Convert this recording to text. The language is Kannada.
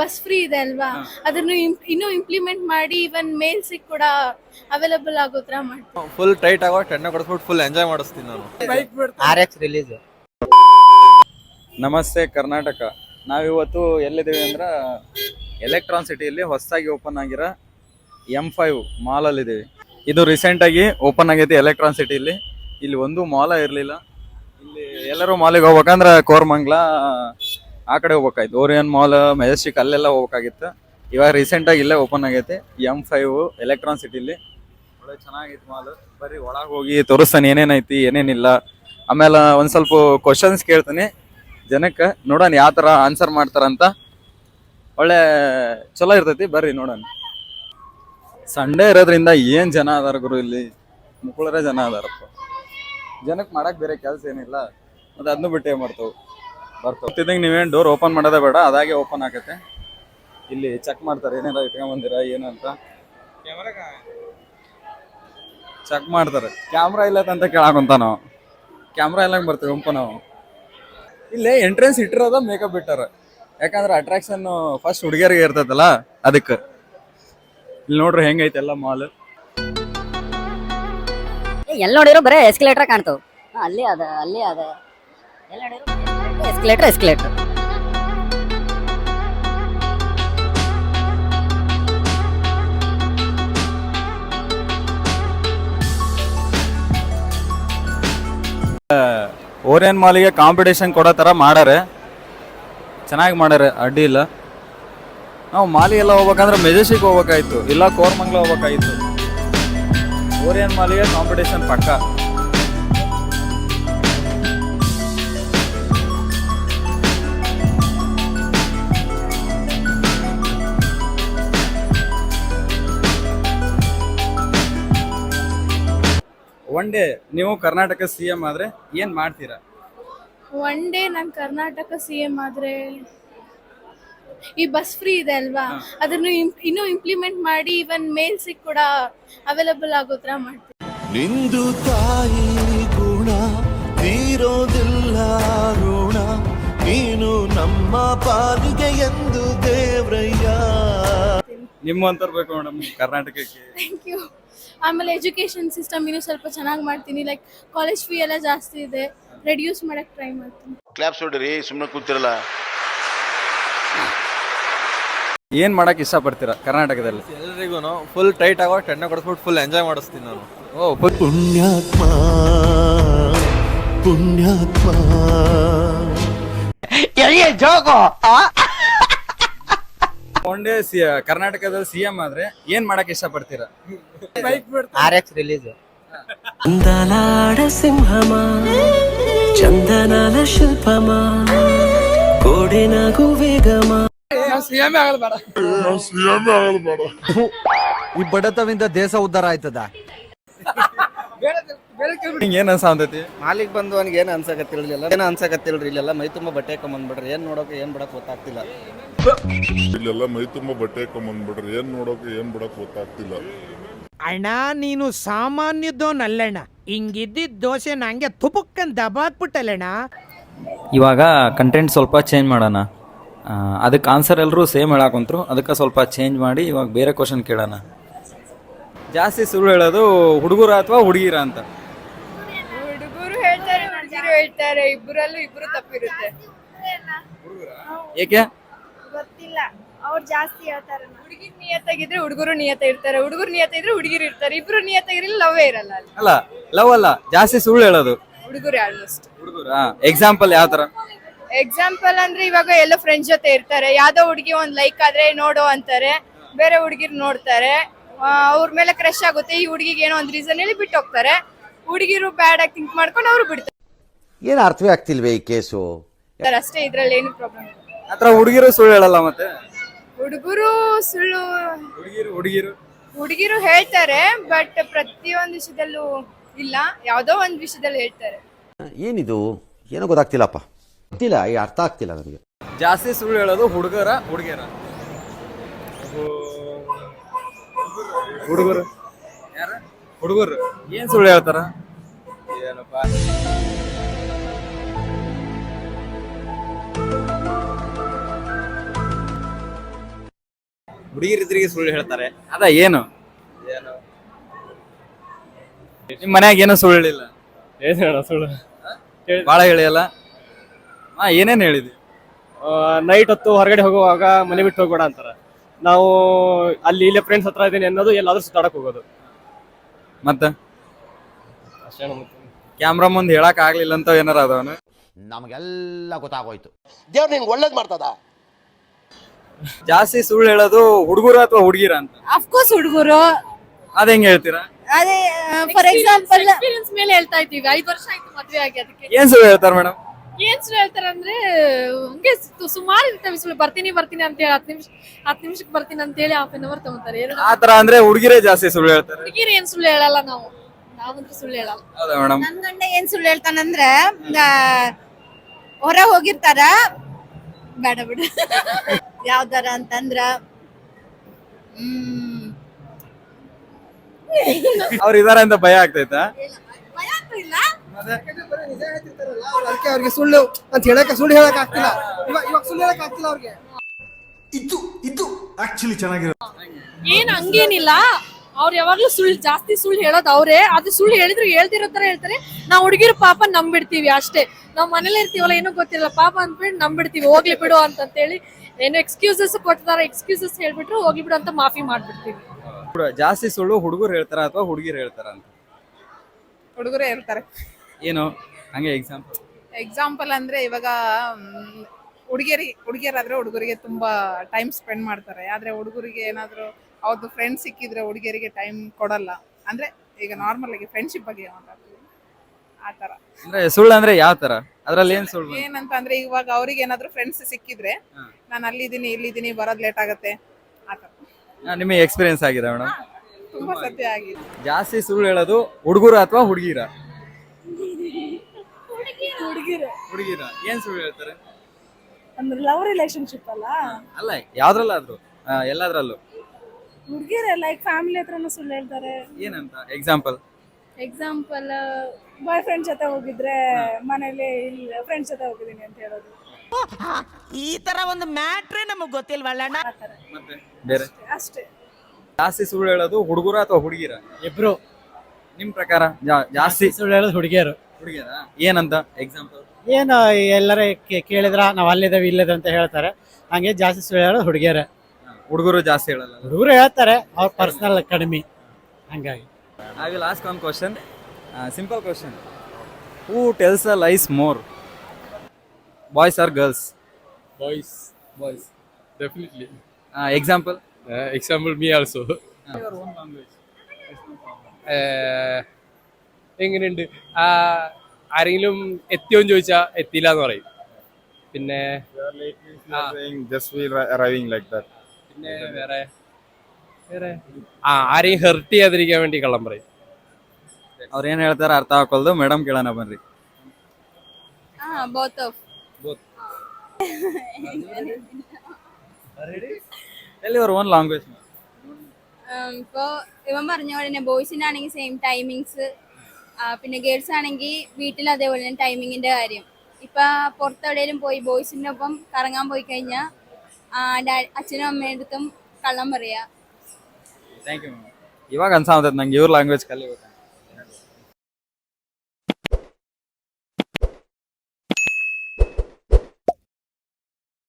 ಬಸ್ ಫ್ರೀ ಇದೆ ಅಲ್ವಾ? ಅದನ್ನು ಇನ್ನು ಇಂಪ್ಲಿಮೆಂಟ್ ಮಾಡಿ ಇವನ್ ಮೇಲ್ಸಿಗೆ ಕೂಡ ಅವೈಲಬಲ್ ಆಗೋತ್ರ ಫುಲ್ ಟೈಟ್ ಆಗೋ ಟೆನ್ನ ಕೊಡಿಸ್ಬಿಟ್ಟು ಫುಲ್ ಎಂಜಾಯ್ ಮಾಡಿಸ್ತೀನಿ ನಾನು. ಆರ್ ಎಕ್ಸ್ ರಿಲೀಸ್ ನಮಸ್ತೆ ಕರ್ನಾಟಕ. ನಾವಿವತ್ತು ಎಲ್ಲಿದ್ದೀವಿ ಅಂದ್ರೆ ಎಲೆಕ್ಟ್ರಾನ್ ಸಿಟಿಯಲ್ಲಿ ಹೊಸದಾಗಿ ಓಪನ್ ಆಗಿರೋ ಎಂ ಫೈವ್ ಮಾಲಲ್ಲಿದ್ದೀವಿ ಇದು ರೀಸೆಂಟಾಗಿ ಓಪನ್ ಆಗೈತಿ ಎಲೆಕ್ಟ್ರಾನ್ ಸಿಟಿಯಲ್ಲಿ ಇಲ್ಲಿ ಒಂದು ಮಾಲ ಇರಲಿಲ್ಲ. ಇಲ್ಲಿ ಎಲ್ಲರೂ ಮಾಲಿಗೆ ಹೋಗ್ಬೇಕಂದ್ರೆ ಕೋರ್ಮಂಗ್ಲ ಆ ಕಡೆ ಹೋಗ್ಬೇಕಾಯ್ತು. ಓರಿಯನ್ ಮಾಲ್ ಮೆಜೆಸ್ಟಿಕ್ ಅಲ್ಲೆಲ್ಲ ಹೋಗ್ಬೇಕಾಗಿತ್ತು. ಇವಾಗ ರೀಸೆಂಟಾಗಿ ಇಲ್ಲೇ ಓಪನ್ ಆಗೈತೆ. ಎಂ ಫೈವ್ ಎಲೆಕ್ಟ್ರಾನ್ ಸಿಟಿಲಿ ಒಳ್ಳೆ ಚೆನ್ನಾಗಿತ್ತು ಮಾಲ್ ಬರ್ರಿ ಒಳಗೆ ಹೋಗಿ ತೋರಿಸ್ತಾನೆ ಏನೇನೈತಿ ಏನೇನಿಲ್ಲ ಆಮೇಲೆ ಒಂದು ಸ್ವಲ್ಪ ಕ್ವಶನ್ಸ್ ಕೇಳ್ತೀನಿ. ಜನಕ್ಕೆ ನೋಡೋಣ ಯಾವ ಥರ ಆನ್ಸರ್ ಮಾಡ್ತಾರಂತ ಒಳ್ಳೆ ಚಲೋ ಇರ್ತೈತಿ, ಬರ್ರಿ ನೋಡೋಣ. ಸಂಡೇ ಇರೋದ್ರಿಂದ ಏನು ಜನ ಅದಾರ ಗುರು ಇಲ್ಲಿ? ಮುಕ್ಕಳರೇ ಜನ ಅದಾರಪ್ಪ. ಜನಕ್ಕೆ ಮಾಡಕ್ ಬೇರೆ ಕೆಲಸ ಏನಿಲ್ಲ. ಮತ್ತು ಅದನ್ನು ಬಿಟ್ಟು ಏನು ಮಾಡ್ತಾವು. ಬರ್ತಾವ ನೀವೇನು ಡೋರ್ ಓಪನ್ ಮಾಡೋದೇ ಬೇಡ, ಅದಾಗೆ ಓಪನ್ ಆಗತ್ತೆ. ಇಲ್ಲಿ ಚೆಕ್ ಮಾಡ್ತಾರೆ ಏನಾರ ಇಟ್ಕೊಂಬಂದಿರಾ ಏನಂತ ಚೆಕ್ ಮಾಡ್ತಾರೆ. ಕ್ಯಾಮ್ರಾ ಇಲ್ಲ ಅಂತ ಕೇಳಾಕೊಂತ ನಾವು. ಕ್ಯಾಮ್ರಾ ಇಲ್ಲಂಗೆ ಬರ್ತೀವಿ ಓಪನ್ ನಾವು. ಇಲ್ಲೇ ಎಂಟ್ರೆನ್ಸ್ ಇಟ್ಟಿರೋದ ಮೇಕಪ್ ಬಿಟ್ಟಾರ ಯಾಕಂದ್ರೆ ಅಟ್ರಾಕ್ಷನ್ ಫಸ್ಟ್ ಹುಡುಗಿಯರಿಗೆ ಇರ್ತೈತಲ್ಲ, ಅದಕ್ಕೆ. ಇಲ್ಲಿ ನೋಡ್ರಿ ಹೆಂಗೈತೆ ಎಲ್ಲ ಮಾಲ್ ಎಲ್ಲಿ ನೋಡಿದ್ರು ಬರೇ ಎಸ್ಕಲೇಟರ್ ಕಾಣ್ತಾವ. ಅಲ್ಲಿ ಅದ ಅಲ್ಲಿ ಅದ. ಎಸ್ಕಲೇಟರ್ ಎಸ್ಕಲೇಟರ್ ಓರಿಯನ್ ಮಾಲಿಗೆ ಕಾಂಪಿಟೇಷನ್ ಕೊಡೋ ಥರ ಮಾಡಾರೆ. ಚೆನ್ನಾಗಿ ಮಾಡ್ಯಾರೆ ಅಡ್ಡಿ ಇಲ್ಲ. ನಾವು ಮಾಲಿ ಎಲ್ಲ ಹೋಗ್ಬೇಕಂದ್ರೆ ಮೆಜೆಸ್ಟಿಕ್ ಹೋಗ್ಬೇಕಾಯ್ತು, ಇಲ್ಲ ಕೋರ್ಮಂಗ್ಲ ಹೋಗ್ಬೇಕಾಯ್ತು. ಓರಿಯನ್ ಮಾಲಿಗೆ ಕಾಂಪಿಟೇಷನ್ ಪಕ್ಕ. ಒನ್ ಡೇ ನೀವು ಕರ್ನಾಟಕ ಸಿ ಎಂ ಆದ್ರೆ ಏನ್ ಮಾಡ್ತೀರಾ? ಒನ್ ಡೇ ನಾನು ಕರ್ನಾಟಕ ಸಿ ಎಂ ಆದ್ರೆ ಈ ಬಸ್ ಫ್ರೀ ಇದೆ ಅಲ್ವಾ? ಅದನ್ನು ಇನ್ನು ಇನ್ನೂ ಇಂಪ್ಲಿಮೆಂಟ್ ಮಾಡಿ ಇವನ್ ಮೇಲ್ಸಿಗೆ ಕೂಡ ಅವೈಲಬಲ್ ಆಗೋ ಥರ ಮಾಡ್ತಾರೆ ನಿಂದು ತಾಯಿ ಗುಣ ತೀರೋದಿಲ್ಲ ಋಣ ನೀನು ನಮ್ಮ ಪಾಲಿಗೆ ಎಂದು ದೇವ್ರಯ್ಯ. ನಿಮ್ಮ ಅಂತರ್ಬೇಕು ಮೇಡಮ್ ಕರ್ನಾಟಕಕ್ಕೆ. ಥ್ಯಾಂಕ್ ಯು ಆಮೇಲೆ ಎಜುಕೇಶನ್ ಸಿಸ್ಟಮ್ ಇನ್ನೂ ಸ್ವಲ್ಪ ಚೆನ್ನಾಗಿ ಮಾಡ್ತೀನಿ. ಲೈಕ್ ಕಾಲೇಜ್ ಫೀ ಎಲ್ಲ ಜಾಸ್ತಿ ಇದೆ. ರೆಡ್ಯೂಸ್ ಮಾಡಕ್ಕೆ ಟ್ರೈ ಮಾಡ್ತೀನಿ. ಕ್ಲಾಪ್ಸ್ ಹೊಡ್ರಿ ಸುಮ್ಮನೆ ಕೂತಿರಲ್ಲ. ಏನ್ ಮಾಡಕ್ ಇಷ್ಟಪಡ್ತೀರಾ ಕರ್ನಾಟಕದಲ್ಲಿ? ಎಲ್ರಿಗೂ ಫುಲ್ ಟೈಟ್ ಆಗೋ ಟೆನ್ನ ಕೊಡಿಸ್ಬಿಟ್ಟು ಫುಲ್ ಎಂಜಾಯ್ ಮಾಡಿಸ್ತೀನಿ ನಾನು. ಓ ಫುಲ್ ಪುಣ್ಯಾತ್ಮ ಪುಣ್ಯಾತ್ಮ. ಒನ್ ಡೇ ಒಂದೇ ಕರ್ನಾಟಕದ ಕರ್ನಾಟಕದಲ್ಲಿ ಸಿಎಂ ಆದ್ರೆ ಏನ್ ಮಾಡಕ್ ಇಷ್ಟ ಪಡ್ತೀರಾ ಎಕ್ಸ್ ಈ ಬಡತವಿಂದ ದೇಶ ಉದ್ಧಾರ ಆಯ್ತದ? ಏನ್ ಅನ್ಸಾಂತೈತಿ? ಮಾಲಿಕ್ ಬಂದು ಅವನಿಗೆ ಏನ್ ಅನ್ಸಕತ್ತಿರ್ಲಿಲ್ಲ ಏನ್ ಅನ್ಸಕತ್ತಿಲ್ರಿ ಇಲ್ಲೆಲ್ಲ? ಮೈ ತುಂಬಾ ಬಟ್ಟೆ ಹಾಕೊಂಡ್ ಏನ್ ನೋಡೋಕೆ ಏನ್ ಬಿಡಕ್ ಗೊತ್ತಾಗ್ತಿಲ್ಲ. ಇಲ್ಲೆಲ್ಲ ಮೈ ತುಂಬ ಬಟ್ಟೆ ಹಾಕೊಂಡ್ಬಂದ್ಬಿಡ್ರಿ ಏನ್ ನೋಡೋಕೆ ಏನ್ ಬಿಡಕ್ ಗೊತ್ತಾಗ್ತಿಲ್ಲ. ಅಣ್ಣ ನೀನು ಸಾಮಾನ್ಯದೋನಲ್ಲಣ್ಣ ಹಿಂಗಿದ್ದಿದ್ದ ದೋಸೆ ನಂಗೆ ತುಪುಕ್ಕನ್ ದಬಾಕ್ಬಿಟ್ಟಲ್ಲಣ್ಣ ಇವಾಗ ಕಂಟೆಂಟ್ ಸ್ವಲ್ಪ ಚೇಂಜ್ ಮಾಡೋಣ. ಅದಕ್ಕೆ ಆನ್ಸರ್ ಎಲ್ಲರೂ ಸೇಮ್ ಹೇಳಾಕೊಂತರು ಅದಕ್ಕೆ ಸ್ವಲ್ಪ ಚೇಂಜ್ ಮಾಡಿ ಇವಾಗ ಬೇರೆ ಕ್ವಶನ್ ಕೇಳೋಣ. ಜಾಸ್ತಿ ಸುಳ್ಳು ಹೇಳೋದು ಹುಡುಗರ ಅಥವಾ ಹುಡುಗಿರ ಅಂತ? ಹುಡುಗರು ಹೇಳ್ತಾರೆ ಹುಡುಗಿರು ಹೇಳ್ತಾರೆ. ಇಬ್ಬರಲ್ಲೂ ಇಬ್ರು ತಪ್ಪಿರುತ್ತೆ. ಏಕೆ? ಗೊತ್ತಿಲ್ಲ. ಅವ್ರು ಜಾಸ್ತಿ ಹೇಳ್ತಾರೆ ಹುಡುಗಿ ನಿಯತ್ತಾಗಿದ್ರೆ ಹುಡುಗರು ನಿಯತ ಇರ್ತಾರೆ. ಹುಡುಗರು ನಿಯತ ಇದ್ರೆ ಹುಡುಗಿರು ಇರ್ತಾರೆ. ಇಬ್ರು ನಿಯತ್ತಾಗಿರಲಿ ಲವ್ ಇರಲ್ಲ ಅಲ್ಲಿ. ಅಲ್ಲ ಲವ್ ಅಲ್ಲ ಜಾಸ್ತಿ ಸುಳ್ಳು ಹೇಳೋದು. ಹುಡುಗರು ಆಲ್ಮೋಸ್ಟ್ ಹುಡುಗರು? ಎಕ್ಸಾಂಪಲ್ ಯಾವ ತರ? ಎಕ್ಸಾಂಪಲ್ ಅಂದ್ರೆ ಇವಾಗ ಎಲ್ಲ ಫ್ರೆಂಡ್ಸ್ ಜೊತೆ ಇರ್ತಾರೆ. ಯಾವ್ದೋ ಹುಡುಗಿ ಒಂದ್ ಲೈಕ್ ಆದ್ರೆ ನೋಡು ಅಂತಾರೆ. ಬೇರೆ ಹುಡುಗಿರ್ ನೋಡ್ತಾರೆ. ಅವ್ರ ಮೇಲೆ ಕ್ರಶ್ ಆಗುತ್ತೆ. ಈ ಹುಡುಗಿಗೆ ಏನೋ ಒಂದ್ ರೀಸನ್ ಹೇಳಿ ಬಿಟ್ಟು ಹೋಗ್ತಾರೆ. ಹುಡುಗಿರು ಬ್ಯಾಡ್ ಆಗಿ ಥಿಂಕ್ ಮಾಡ್ಕೊಂಡು ಅವ್ರು ಬಿಡ್ತಾರೆ. ಏನು ಅರ್ಥವೇ ಆಗ್ತಿಲ್ವೇ ಈ ಕೇಸು ಅಷ್ಟೇ ಇದ್ರಲ್ಲಿ ಏನು ಪ್ರಾಬ್ಲಮ್ ಆ ಥರ ಹುಡುಗಿರು ಸುಳ್ಳು ಹೇಳಲ್ಲ ಮತ್ತೆ? ಹುಡುಗರು ಸುಳ್ಳು ಹುಡುಗಿರು ಹುಡುಗಿರು? ಹುಡುಗಿರು ಹೇಳ್ತಾರೆ ಬಟ್ ಪ್ರತಿಯೊಂದು ವಿಷಯದಲ್ಲೂ ಇಲ್ಲ. ಯಾವ್ದೋ ಒಂದ್ ವಿಷಯದಲ್ಲಿ ಹೇಳ್ತಾರೆ. ಏನಿದು? ಏನೋ ಗೊತ್ತಾಗ್ತಿಲ್ಲಪ್ಪ. ಗೊತ್ತಿಲ್ಲ ಈ ಅರ್ಥ ಆಗ್ತಿಲ್ಲ ನನಗೆ. ಜಾಸ್ತಿ ಸುಳ್ಳು ಹೇಳೋದು ಹುಡುಗರ ಹುಡುಗಿಯರ. ಹುಡುಗರು. ಯಾರ? ಹುಡುಗರು. ಏನ್ ಸುಳ್ಳು ಹೇಳ್ತಾರ? ಏನಪ್ಪ? ಹುಡುಗಿರಿದ್ರಿಗೆ ಸುಳ್ಳು ಹೇಳ್ತಾರೆ. ಅದ ಏನು? ನಿಮ್ ಮನ್ಯಾಗ ಏನೋ ಸುಳ್ಳು ಹೇಳಿಲ್ಲ? ಏನು ಸುಳ್ಳು? ಬಾಳ ಹೇಳಿಯಲ್ಲ? ಹಾ ಏನೇನು ಹೇಳಿದ್ವಿ ನೈಟ್ ಹೊತ್ತು ಹೊರಗಡೆ ಹೋಗುವಾಗ ಮನೆ ಬಿಟ್ಟು ಹೋಗ್ಬೇಡ ಅಂತಾರೆ. ನಾವು ಅಲ್ಲಿ ಇಲ್ಲೇ ಫ್ರೆಂಡ್ಸ್ ಹತ್ರ ಇದ್ದೀನಿ ಅನ್ನೋದು ಎಲ್ಲಾದ್ರೂ ಸುತ್ತಾಡಕ್ ಹೋಗೋದು. ಮತ್ತ? ಅಷ್ಟೇ ಕ್ಯಾಮ್ರಾ ಮುಂದೆ ಹೇಳಕ್ ಆಗ್ಲಿಲ್ಲ ಅಂತ ಏನಾರ ಅದಾವ ನಮಗೆಲ್ಲ ಗೊತ್ತಾಗೋಯ್ತು. ದೇವ್ರು ನಿಂಗೆ ಒಳ್ಳೇದು ಮಾಡ್ತದ? ಜಾಸ್ತಿ ಸುಳ್ಳು ಹೇಳೋದು ಹುಡುಗರು ಅಥವಾ ಹುಡುಗಿರ ಅಂತ? ಅಫ್ಕೋರ್ಸ್ ಹುಡುಗರು. ಅದ ಹೆಂಗ್ ಹೇಳ್ತೀರಾ? ಅದೇ ಫಾರ್ ಎಕ್ಸಾಂಪಲ್ ಎಕ್ಸ್ಪೀರಿಯನ್ಸ್ ಮೇಲೆ ಹೇಳ್ತಾ ಇದ್ದೀವಿ. ಐದು ವರ್ಷ ಆಯ್ತು ಮದ್ವೆ ಆಗಿ ಅದಕ್ಕೆ. ಏನ್ ಸುಳ್ಳು ಹೇಳ್ತಾರ ಮೇಡಮ್ ಏನ್ ಸುಳ್ಳು ಹೇಳ್ತಾರೆ ಅಂದ್ರೆ ಹಂಗೆ ಸುಮಾರು ಇರ್ತವೆ ಸುಳ್ಳು. ಬರ್ತೀನಿ ಬರ್ತೀನಿ ಅಂತ ಹೇಳಿ ಹತ್ತು ನಿಮಿಷ ಹತ್ತು ನಿಮಿಷಕ್ಕೆ ಬರ್ತೀನಿ ಅಂತ ಹೇಳಿ ಹಾಫ್ ಅನ್ ಅವರ್ ತಗೊಂತಾರೆ. ಆ ಆತರ ಅಂದ್ರೆ ಹುಡುಗಿರೇ ಜಾಸ್ತಿ ಸುಳ್ಳು ಹೇಳ್ತಾರೆ? ಹುಡುಗಿರು ಏನ್ ಸುಳ್ಳು ಹೇಳಲ್ಲ ನಾವು. ನಾವಂತೂ ಸುಳ್ಳು ಹೇಳಲ್ಲ. ಹೌದಾ ಮೇಡಮ್ ನನ್ ಗಂಡ ಏನ್ ಸುಳ್ಳು ಹೇಳ್ತಾನಂದ್ರೆ ಹೊರ ಹೋಗಿರ್ತಾರ. ಬೇಡ ಬಿಡು. ಯಾವ್ದಾರ ಅಂತಂದ್ರ ಹ್ಮ್. ಅವ್ರ ಇದಾರೆ ಅಂತ ಭಯ ಆಗ್ತೈತಾ? ಭಯ ಆಗ್ತಾ ಇಲ್ಲ. ಅದಕ್ಕೆ ಅವ್ರಿಗೆ ಸುಳ್ಳು ಅಂತ ಹೇಳಕ್ಕೆ ಸುಳ್ಳು ಹೇಳಕ್ ಆಗ್ತಿಲ್ಲ. ಇವಾಗ ಇವಾಗ ಸುಳ್ಳು ಹೇಳಕ್ ಆಗ್ತಿಲ್ಲ ಅವ್ರಿಗೆ. ಇದು ಇದು ಆಕ್ಚುಲಿ ಚೆನ್ನಾಗಿರೋ ಏನ್ ಹಂಗೇನಿಲ್ಲ. ಅವ್ರು ಯಾವಾಗ್ಲೂ ಸುಳ್ಳು ಜಾಸ್ತಿ ಸುಳ್ಳು ಹೇಳೋದು ಅವರೇ. ಅದು ಸುಳ್ಳು ಹೇಳಿದ್ರು ಹೇಳ್ತಿರೋ ತರ ಹೇಳ್ತಾರೆ. ನಾವು ಹುಡುಗಿರು ಪಾಪ ನಂಬಿಡ್ತೀವಿ ಅಷ್ಟೇ. ನಾವು ಮನೇಲಿ ಇರ್ತೀವಲ್ಲ ಏನೂ ಗೊತ್ತಿಲ್ಲ ಪಾಪ ಅಂದ್ಬಿಟ್ಟು ನಂಬಿಡ್ತೀವಿ. ಹೋಗ್ಲಿ ಬಿಡು ಅಂತ ಹೇಳಿ ಏನೋ ಎಕ್ಸ್ಕ್ಯೂಸಸ್ ಕೊಡ್ತಾರೆ ಎಕ್ಸ್ಕ್ಯೂಸಸ್ ಹೇಳ್ಬಿಟ್ರು ಹೋಗ್ಲಿ ಬಿಡು ಅಂತ ಮಾಫಿ ಮಾಡ್ಬಿಡ್ತೀವಿ. ಜಾಸ್ತಿ ಸುಳ್ಳು ಹುಡುಗರು ಹೇಳ್ತಾರ ಅಥವಾ ಹುಡುಗಿರು ಹೇಳ್ತಾರ ಅಂತ? ಹುಡುಗರು ಹೇಳ್ತಾರೆ. ಏನು? ಹಂಗೆ ಎಕ್ಸಾಂಪಲ್ ಎಕ್ಸಾಂಪಲ್ ಅಂದ್ರೆ ಇವಾಗ ಹುಡುಗಿಯರಿಗೆ ಹುಡುಗಿಯರಾದ್ರೆ ಹುಡುಗರಿಗೆ ತುಂಬಾ ಟೈಮ್ ಸ್ಪೆಂಡ್ ಮಾಡ್ತಾರೆ. ಆದ್ರೆ ಹುಡುಗರಿಗೆ ಏನಾದ್ರು ಅವ್ರದ್ದು ಫ್ರೆಂಡ್ಸ್ ಸಿಕ್ಕಿದ್ರೆ ಹುಡುಗಿಯರಿಗೆ ಟೈಮ್ ಕೊಡಲ್ಲ. ಅಂದ್ರೆ ಈಗ ನಾರ್ಮಲ್ ಆಗಿ ಫ್ರೆಂಡ್ಶಿಪ್ ಬಗ್ಗೆ ಮಾತಾಡ್ತೀವಿ. ಆ ತರ. ಅಂದ್ರೆ ಸುಳ್ಳು ಅಂದ್ರೆ ಯಾವ ತರ? ಅದ್ರಲ್ಲಿ ಏನ್ ಸುಳ್ಳು? ಏನಂತ ಅಂದ್ರೆ ಇವಾಗ ಅವ್ರಿಗೆ ಏನಾದ್ರು ಫ್ರೆಂಡ್ಸ್ ಸಿಕ್ಕಿದ್ರೆ ನಾನು ಅಲ್ಲಿದ್ದೀನಿ ಇಲ್ಲಿದ್ದೀನಿ ಬರೋದ್ ಲೇಟ್ ಆಗತ್ತೆ. ಆ ತರ. ನಿಮಗೆ ಎಕ್ಸ್ಪೀರಿಯನ್ಸ್ ಆಗಿದೆ ಮೇಡಮ್. ತುಂಬಾ ಸತ್ಯ ಆಗಿದೆ. ಜಾಸ್ತಿ ಸುಳ್ಳು ಹೇಳೋದು ಹುಡುಗರು ಅಥವಾ ಹುಡುಗಿರ? ಹುಡುಗಿರು. ಹುಡುಗಿರ. ಏನ್ ಸುಳ್ಳು ಹೇಳ್ತಾರೆ? ಅಂದ್ರೆ ಲವ್ ರಿಲೇಶನ್ಶಿಪ್ ಅಲ್ಲ? ಅಲ್ಲ ಯಾವ್ದ್ರಲ್ಲಾದ್ರೂ ಆ, ಎಲ್ಲದ್ರಲ್ಲೂ. ಹುಡುಗಿರೇ ಲೈಕ್ ಫ್ಯಾಮಿಲಿ ಹತ್ರನೂ ಸುಳ್ಳು ಹೇಳ್ತಾರೆ. ಏನಂತ? ಎಕ್ಸಾಂಪಲ್ ಎಕ್ಸಾಂಪಲ್ ಬಾಯ್ ಫ್ರೆಂಡ್ ಜೊತೆ ಹೋಗಿದ್ರೆ ಮನೇಲಿ ಇಲ್ಲ ಫ್ರೆಂಡ್ಸ್ ಜೊತೆ ಹೋಗಿದ್ದೀನಿ ಅಂತ ಹೇಳೋದು. ಈ ತರ ಒಂದು ಮ್ಯಾಟ್ರೇ ನಮಗ್ ಗೊತ್ತಿಲ್ವಲ್ಲಣ್ಣ ಮತ್ತೆ ಬೇರೆ? ಅಷ್ಟೇ ಜಾಸ್ತಿ ಸುಳ್ಳು ಹೇಳೋದು ಹುಡುಗರ ಅಥವಾ ಹುಡುಗಿರ ಇಬ್ರು. ನಿಮ್ ಪ್ರಕಾರ ಜಾ- ಜಾಸ್ತಿ? ಸುಳ್ಳು ಹೇಳೋದು ಹುಡುಗಿಯರು. ಹುಡುಗಿಯರ? ಏನಂತ? ಎಕ್ಸಾಂಪಲ್ ಏನು ಎಲ್ಲರ ಕೇಳಿದ್ರ ನಾವು ಅಲ್ಲಿದ್ದೇವೆ ಇಲ್ಲದ ಅಂತ ಹೇಳ್ತಾರೆ. ಹಂಗೆ ಜಾಸ್ತಿ ಸುಳ್ಳು ಹೇಳೋದು ಹುಡುಗಿಯರೇ. ಹುಡುಗರು ಜಾಸ್ತಿ ಹೇಳಲ್ಲ ಹುಡುಗರು ಹೇಳ್ತಾರೆ ಅವ್ರ ಪರ್ಸನಲ್ ಕಡಿಮೆ ಹಂಗಾಗಿ I will ask one question simple question who tells a lies more boys or girls boys boys definitely example example me also എങ്ങനെയുണ്ട് ആ ആരെങ്കിലും എത്തിയോന്ന് ചോദിച്ചാ എത്തിയില്ല എന്ന് പറയും പിന്നെ പിന്നെ വേറെ വേറെ ആ ആരെയും ഹെർട്ട് ചെയ്യാതിരിക്കാൻ വേണ്ടി കള്ളം പറയും ಅವ್ರು ಏನ್ ಹೇಳ್ತಾರ ಅರ್ಥ ಹಾಕೊಳ್ದು ಮೇಡಮ್ ಕೇಳೋಣ ಬನ್ರಿ ಹಾ ಬೋತ್ ಆಫ್ ಎಲ್ಲಿ ಅವ್ರ ಓನ್ ಲಾಂಗ್ವೇಜ್ ഇപ്പോ ഇവൻ പറഞ്ഞ പോലെ തന്നെ ബോയ്സിനാണെങ്കിൽ സെയിം ടൈമിങ്സ് പിന്നെ ഗേൾസ് ആണെങ്കിൽ വീട്ടിൽ അതേപോലെ തന്നെ ടൈമിങ്ങിന്റെ കാര്യം ഇപ്പൊ പുറത്തെവിടെയും പോയി ബോയ്സിന്റെ ഒപ്പം കറങ്ങാൻ പോയി കഴിഞ്ഞാൽ അച്ഛനും അമ്മയുടെ അടുത്തും കള്ളം പറയാ ಥ್ಯಾಂಕ್ ಯು ಇವಾಗ ಅನ್ಸಾತೈತೆ ನಂಗೆ ಇವ್ರ ಲ್ಯಾಂಗ್ವೇಜ್ ಕಲಿಬೇಕು